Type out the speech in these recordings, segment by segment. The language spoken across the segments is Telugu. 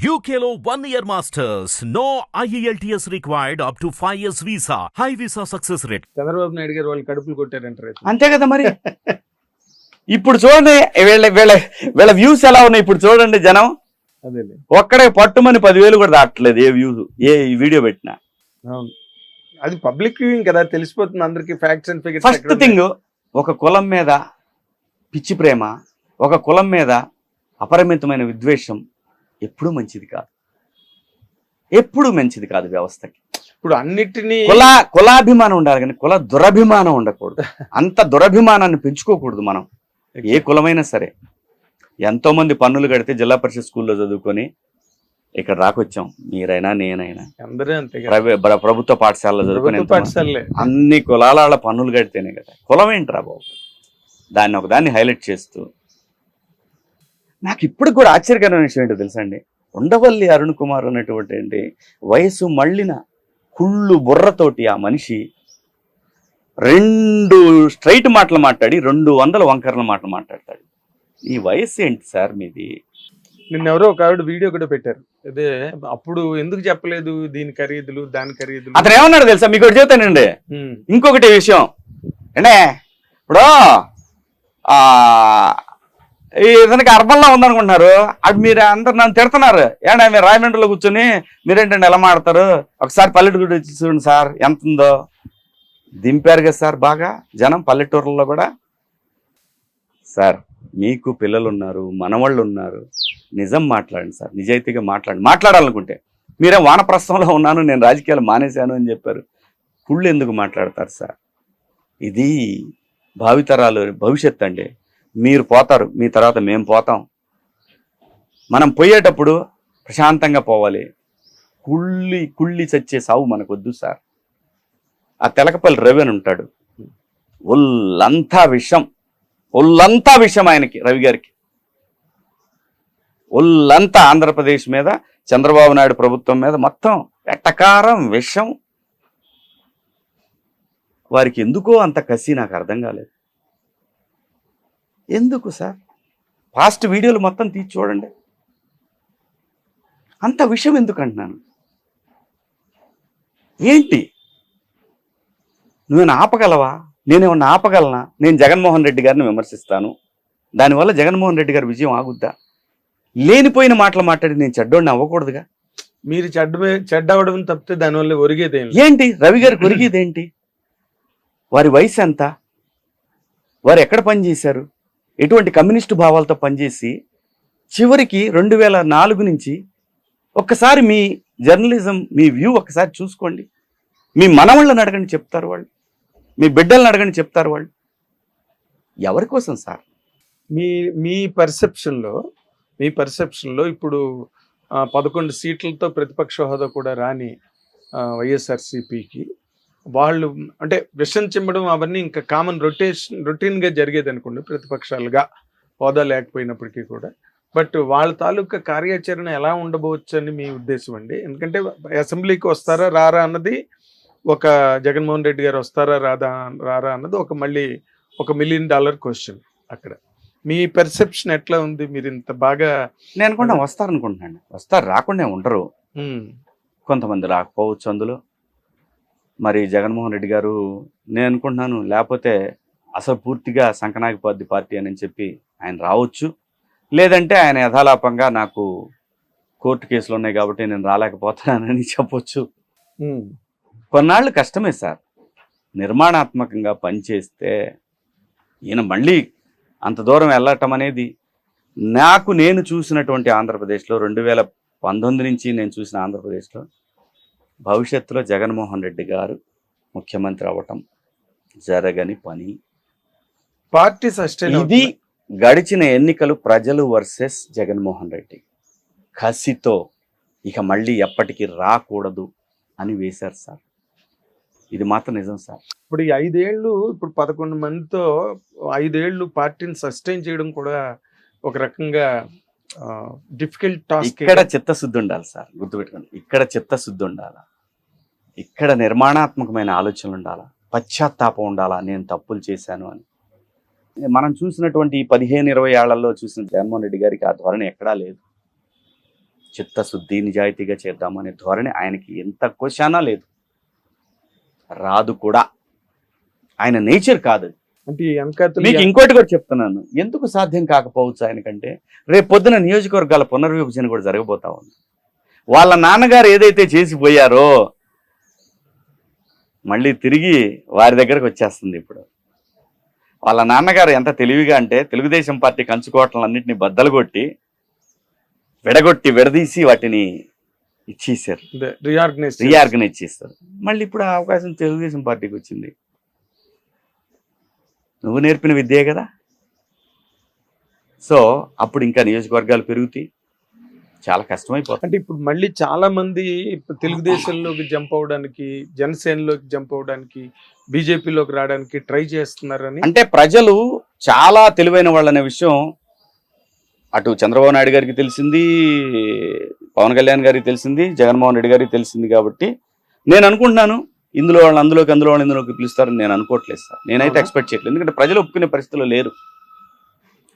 One year masters. No E IELTS required up to 5 years visa. High visa success rate. Chandrababu Naidu garu వాళ్ళు కడుపులు కొట్టారంటారు. అంతే కదా మరి ఇప్పుడు చూడండి వీళ్ళ వీళ్ళ వీళ్ళ వ్యూస్ ఎలా ఉన్నాయి ఇప్పుడు చూడండి జనం అదేలే ఒక్కడే పట్టుమని పదివేలు కూడా దాటలేదు ఏ వ్యూస్ ఏ వీడియో పెట్టినా అది పబ్లిక్ వ్యూయింగ్ కదా తెలిసిపోతుంది అందరికి facts and figures first thing ఒక కులం మీద పిచ్చి ప్రేమ ఒక కులం మీద అపరిమితమైన విద్వేషం ఎప్పుడూ మంచిది కాదు. ఎప్పుడు మంచిది కాదు వ్యవస్థకి. ఇప్పుడు అన్నిటినీ కుల కులాభిమానం ఉండాలి కానీ కుల దురభిమానం ఉండకూడదు. అంత దురభిమానాన్ని పెంచుకోకూడదు మనం. ఏ కులమైనా సరే. ఎంతో మంది పన్నులు కడితే జిల్లా పరిషత్ స్కూల్లో చదువుకొని ఇక్కడ రాకొచ్చాం. మీరైనా నేనైనా. ప్రభుత్వ పాఠశాలలో చదువుకొని అన్ని కులాల పన్నులు కడితేనే కదా. కులం ఏంట్రా బాబు? దాన్ని ఒకదాన్ని హైలైట్ చేస్తూ నాకు ఇప్పుడు కూడా ఆశ్చర్యకరమైన విషయం ఏంటో తెలుసా అండి? ఉండవల్లి అరుణ్ కుమార్ అనేటువంటి ఏంటి వయసు మళ్ళిన కుళ్ళు బుర్రతోటి ఆ మనిషి రెండు స్ట్రైట్ మాటలు మాట్లాడి రెండు వందల వంకరల మాటలు మాట్లాడతాడు. ఈ వయసు ఏంటి సార్ మీది? నిన్న ఎవరో ఒక ఆవిడ వీడియో కూడా పెట్టారు. అదే అప్పుడు ఎందుకు చెప్పలేదు దీని ఖరీదులు దాని ఖరీదులు? అతను ఏమన్నాడు తెలుసా? మీకు ఒకటి చెబుతానండి ఉమ్, ఇంకొకటి విషయం. అంటే ఇప్పుడు ఇతనికి అర్బన్లో ఉందనుకుంటున్నారు. అది మీరు అందరు నన్ను తిడుతున్నారు. ఏంటంటే మీరు రాయమండ్రిలో కూర్చొని మీరేంటండి ఎలా మాడతారు ఒకసారి పల్లెటూరు వచ్చి చూడండి సార్ ఎంత ఉందో. దింపారు కదా సార్ బాగా. జనం పల్లెటూర్లలో కూడా. సార్ మీకు పిల్లలు ఉన్నారు మనవాళ్ళు ఉన్నారు. నిజం మాట్లాడండి సార్ నిజాయితీగా మాట్లాడండి. మాట్లాడాలనుకుంటే. మీరే వానప్రస్థంలో ఉన్నాను నేను రాజకీయాలు మానేశాను అని చెప్పారు. కుళ్ళు ఎందుకు మాట్లాడతారు సార్? ఇది భావితరాలు భవిష్యత్ అండి. మీరు పోతారు మీ తర్వాత మేము పోతాం. మనం పోయేటప్పుడు ప్రశాంతంగా పోవాలి. కుళ్ళి కుళ్ళి చచ్చే సావు మనకొద్దు సార్. ఆ తెలకపల్లి రవి అని ఉంటాడు. ఒళ్ళంతా విషం. ఒళ్ళంతా విషం ఆయనకి రవి గారికి. ఒళ్ళంతా ఆంధ్రప్రదేశ్ మీద చంద్రబాబు నాయుడు ప్రభుత్వం మీద మొత్తం ఎట్టకారం విషం. వారికి ఎందుకో అంత కసి నాకు అర్థం కాలేదు. ఎందుకు సార్? పాస్ట్ వీడియోలు మొత్తం తీసి చూడండి. అంత విషయం ఎందుకు అంటున్నాను? ఏంటి? నువ్వేనా ఆపగలవా? నేనేమన్నా ఆపగలనా? నేను జగన్మోహన్ రెడ్డి గారిని విమర్శిస్తాను. దానివల్ల జగన్మోహన్ రెడ్డి గారి విజయం ఆగుద్దా? లేనిపోయిన మాటలు మాట్లాడి నేను చెడ్డోడిని అవ్వకూడదుగా? మీరు చెడ్డ చెడ్డ అవడం తప్పితే దానివల్ల ఒరిగేదేం. ఏంటి? రవి గారు కొరిగేదేంటి వారి వయసు ఎంత? వారు ఎక్కడ పనిచేశారు ఎటువంటి కమ్యూనిస్టు భావాలతో పనిచేసి చివరికి రెండు వేల నాలుగు నుంచి ఒక్కసారి మీ జర్నలిజం మీ వ్యూ ఒకసారి చూసుకోండి. మీ మనవాళ్ళని అడగండి చెప్తారు వాళ్ళు. మీ బిడ్డలను అడగండి చెప్తారు వాళ్ళు. ఎవరి కోసం సార్? మీ మీ పర్సెప్షన్లో మీ పర్సెప్షన్లో ఇప్పుడు పదకొండు సీట్లతో ప్రతిపక్ష హోదా కూడా రాని వైఎస్ఆర్సిపికి వాళ్ళు అంటే విషం చిమ్మడం అవన్నీ ఇంకా కామన్ రొటేషన్ రొటీన్గా జరిగేది అనుకోండి ప్రతిపక్షాలుగా. హోదా లేకపోయినప్పటికీ కూడా. బట్ వాళ్ళ తాలూకా కార్యాచరణ ఎలా ఉండబోవచ్చు అని మీ ఉద్దేశం అండి. ఎందుకంటే అసెంబ్లీకి వస్తారా రారా అన్నది ఒక జగన్మోహన్ రెడ్డి గారు వస్తారా రాదా రారా అన్నది ఒక మళ్ళీ ఒక మిలియన్ డాలర్ క్వశ్చన్ అక్కడ. మీ పెర్సెప్షన్ ఎట్లా ఉంది? మీరు ఇంత బాగా నేను అనుకుంటా వస్తారనుకుంటున్నాను. వస్తారు రాకుండా ఉండరు. కొంతమంది రాకపోవచ్చు అందులో. మరి జగన్మోహన్ రెడ్డి గారు నేను అనుకుంటున్నాను లేకపోతే అసలు పూర్తిగా సంకనాగిపోద్ది పార్టీ అని చెప్పి ఆయన రావచ్చు. లేదంటే ఆయన యథాలాపంగా నాకు కోర్టు కేసులు ఉన్నాయి కాబట్టి నేను రాలేకపోతున్నానని చెప్పొచ్చు. కొన్నాళ్ళు కష్టమే సార్. నిర్మాణాత్మకంగా పనిచేస్తే ఈయన మళ్ళీ అంత దూరం వెళ్ళటం అనేది నాకు నేను చూసినటువంటి ఆంధ్రప్రదేశ్లో రెండు వేల పంతొమ్మిది నుంచి నేను చూసిన ఆంధ్రప్రదేశ్లో భవిష్యత్తులో జగన్మోహన్ రెడ్డి గారు ముఖ్యమంత్రి అవ్వటం జరగని పని. పార్టీ సస్టైన్ ఇది గడిచిన ఎన్నికలు ప్రజలు వర్సెస్ జగన్మోహన్ రెడ్డి. కసితో ఇక మళ్ళీ ఎప్పటికీ రాకూడదు అని వేశారు సార్. ఇది మాత్రం నిజం సార్. ఇప్పుడు ఈ ఐదేళ్ళు ఇప్పుడు పదకొండు మందితో ఐదేళ్ళు పార్టీని సస్టైన్ చేయడం కూడా ఒక రకంగా డిఫికల్ట్ టాస్క్ ఇక్కడ చిత్తశుద్ధి ఉండాలి సార్ గుర్తుపెట్టుకోండి. ఇక్కడ చిత్తశుద్ధి ఉండాలా? ఇక్కడ నిర్మాణాత్మకమైన ఆలోచనలు ఉండాలా? పశ్చాత్తాపం ఉండాలా? నేను తప్పులు చేశాను అని. మనం చూసినటువంటి పదిహేను ఇరవై ఏళ్ళలో చూసిన జగన్మోహన్ రెడ్డి గారికి ఆ ధోరణి ఎక్కడా లేదు. చిత్తశుద్ధి నిజాయితీగా చేద్దామనే ధోరణి ఆయనకి ఎంత క్వశ్చనా లేదు. రాదు కూడా. ఆయన నేచర్ కాదు. అంటే మీకు ఇంకోటి కూడా చెప్తున్నాను. ఎందుకు సాధ్యం కాకపోవచ్చు ఆయనకంటే? రేపు పొద్దున నియోజకవర్గాల పునర్విభజన కూడా జరగబోతా ఉంది. వాళ్ళ నాన్నగారు ఏదైతే చేసిపోయారో మళ్ళీ తిరిగి వారి దగ్గరకు వచ్చేస్తుంది ఇప్పుడు. వాళ్ళ నాన్నగారు ఎంత తెలివిగా అంటే తెలుగుదేశం పార్టీ కంచుకోవటలన్నింటినీ బద్దలు కొట్టి విడగొట్టి విడదీసి వాటిని ఇచ్చేసారు రీఆర్గనైజ్ రీఆర్గనైజ్ చేస్తారు. మళ్ళీ ఇప్పుడు ఆ అవకాశం తెలుగుదేశం పార్టీకి వచ్చింది. నువ్వు నేర్పిన విద్యే కదా. సో అప్పుడు ఇంకా నియోజకవర్గాలు పెరుగుతాయి. చాలా కష్టమైపోతుంది అంటే ఇప్పుడు మళ్ళీ చాలా మంది ఇప్పుడు తెలుగుదేశంలోకి జంప్ అవడానికి జనసేనలోకి జంప్ అవడానికి బీజేపీలోకి రావడానికి ట్రై చేస్తున్నారని అంటే ప్రజలు చాలా తెలివైన వాళ్ళనే విషయం అటు చంద్రబాబు నాయుడు గారికి తెలిసింది పవన్ కళ్యాణ్ గారికి తెలిసింది జగన్మోహన్ రెడ్డి గారికి తెలిసింది కాబట్టి నేను అనుకుంటున్నాను ఇందులో వాళ్ళు అందులోకి అందులో వాళ్ళు ఇందులోకి పిలుస్తారని నేను అనుకోవట్లేదు సార్. నేనైతే? ఎక్స్పెక్ట్ చేయట్లేదు. ఎందుకంటే ప్రజలు ఒప్పుకునే పరిస్థితిలో లేరు.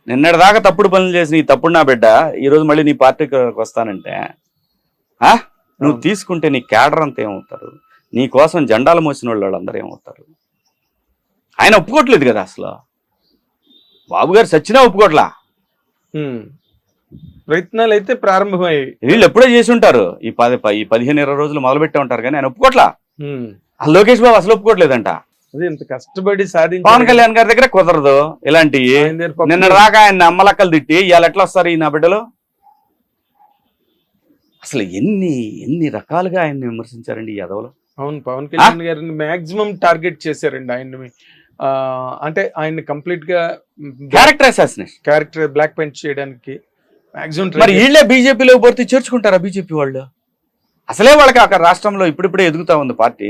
నిన్నటి దాకా తప్పుడు పనులు చేసి నీ తప్పుడు నా బిడ్డ ఈ రోజు మళ్ళీ నీ పార్టీకి వస్తానంటే? నువ్వు. తీసుకుంటే నీ క్యాడర్ అంతా ఏమవుతారు? నీ కోసం జెండాలు మోసిన వాళ్ళు వాళ్ళందరూ ఏమవుతారు? ఆయన ఒప్పుకోవట్లేదు కదా అసలు. బాబు గారు సచ్చినా ఒప్పుకోట్లా. ప్రయత్నాలు అయితే ప్రారంభమయ్యాయి. వీళ్ళు ఎప్పుడో చేసి ఉంటారు. ఈ పది ఈ పదిహేను ఇరవై రోజులు మొదలు పెట్టే ఉంటారు కానీ ఆయన ఒప్పుకోట్లా లోకేష్ బాబు అసలు ఒప్పుకోవట్లేదంట. అదే ఇంత కష్టపడి సాధించి పవన్ కళ్యాణ్ గారి దగ్గర కుదరదు ఇలాంటివి నిన్న రాక ఆయన అమ్మలక్కలు తిట్టి ఇవాళ ఎట్లా వస్తారు ఈ నా బిడ్డలు? అసలు ఎన్ని ఎన్ని రకాలుగా ఆయన్ని విమర్శించారండి ఈ యదవలు. అవును పవన్ కళ్యాణ్ గారిని మాక్సిమం టార్గెట్ చేశారండి ఆయన్ని. అంటే ఆయన కంప్లీట్గా character assassination. Character black paint చేయడానికి మాక్సిమం మరి వీళ్ళే బీజేపీలో పోతే చేర్చుకుంటారా బీజేపీ వాళ్ళు? అసలే వాళ్ళకి అక్కడ రాష్ట్రంలో ఇప్పుడిప్పుడే ఎదుగుతా ఉంది పార్టీ.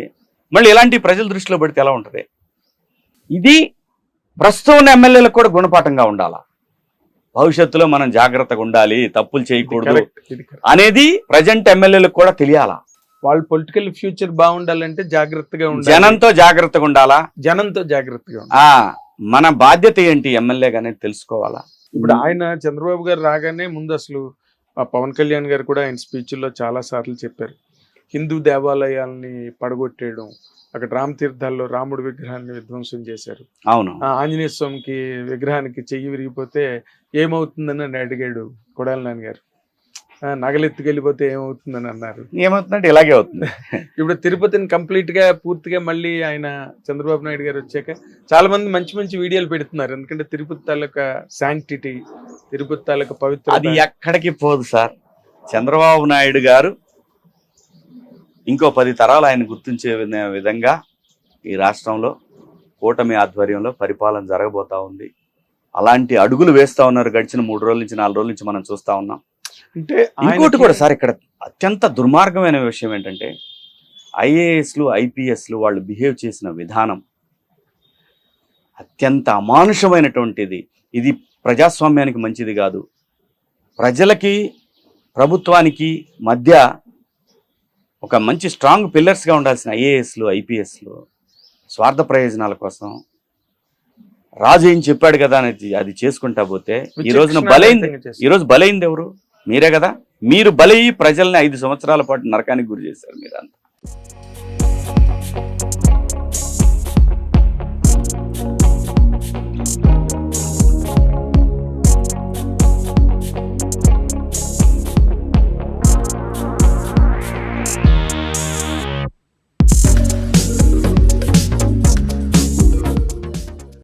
మళ్ళీ ఇలాంటి ప్రజల దృష్టిలో పడితే ఎలా ఉంటది? ఇది ప్రస్తుతం ఉన్న ఎమ్మెల్యేలకు కూడా గుణపాఠంగా ఉండాలా? భవిష్యత్తులో మనం జాగ్రత్తగా ఉండాలి తప్పులు చేయకూడదు అనేది ప్రజెంట్ ఎమ్మెల్యేలకు కూడా తెలియాలా? వాళ్ళ పొలిటికల్ ఫ్యూచర్ బాగుండాలంటే జాగ్రత్తగా ఉండాలి. జనంతో జాగ్రత్తగా ఉండాలా? జనంతో జాగ్రత్తగా ఉండాలి. ఆ మన బాధ్యత ఏంటి ఎమ్మెల్యేగా అనేది తెలుసుకోవాలా? ఇప్పుడు ఆయన చంద్రబాబు గారు రాగానే ముందు అసలు ఆ పవన్ కళ్యాణ్ గారు కూడా ఆయన స్పీచ్లో చాలా సార్లు చెప్పారు. హిందూ దేవాలయాల్ని పడగొట్టేయడం అక్కడ రామ తీర్థాల్లో రాముడి విగ్రహాన్ని విధ్వంసం చేశారు. అవును. ఆంజనేయ స్వామికి విగ్రహానికి చెయ్యి విరిగిపోతే ఏమవుతుందని అని అడిగాడు కొడాలి నాన్న గారు ఆ, నగలెత్తుకెళ్ళిపోతే ఏమవుతుందని అన్నారు. ఏమవుతుందంటే ఇలాగే అవుతుంది. ఇప్పుడు తిరుపతిని కంప్లీట్గా పూర్తిగా మళ్ళీ ఆయన చంద్రబాబు నాయుడు గారు వచ్చాక చాలా మంది మంచి మంచి వీడియోలు పెడుతున్నారు. ఎందుకంటే తిరుపతి తాలూకా శాంక్టిటీ తిరుపతి తాలూకా పవిత్ర అది ఎక్కడికి పోదు సార్. చంద్రబాబు నాయుడు గారు ఇంకో పది తరాలు ఆయన గుర్తించే విధ- విధంగా ఈ రాష్ట్రంలో కూటమి ఆధ్వర్యంలో పరిపాలన జరగబోతా ఉంది. అలాంటి అడుగులు వేస్తా ఉన్నారు. గడిచిన మూడు రోజుల నుంచి నాలుగు రోజుల నుంచి మనం చూస్తా ఉన్నాం. అంటే ఇంకోటి కూడా సార్ ఇక్కడ అత్యంత దుర్మార్గమైన విషయం ఏంటంటే ఐఏఎస్లు ఐపీఎస్లు వాళ్ళు బిహేవ్ చేసిన విధానం అత్యంత అమానుషమైనటువంటిది. ఇది ప్రజాస్వామ్యానికి మంచిది కాదు. ప్రజలకి ప్రభుత్వానికి మధ్య ఒక మంచి స్ట్రాంగ్ పిల్లర్స్గా ఉండాల్సిన ఐఏఎస్లు ఐపీఎస్లు స్వార్థ ప్రయోజనాల కోసం రాజు ఏం చెప్పాడు కదా అనేది అది చేసుకుంటా పోతే ఈ రోజున బలైంది విచక్షణారహితంగా చేస్తారు. ఈ రోజు బలైంది ఎవరు? మీరే కదా? మీరు బలి ప్రజల్ని ఐదు సంవత్సరాల పాటు నరకానికి గురి చేశారు మీరంతా.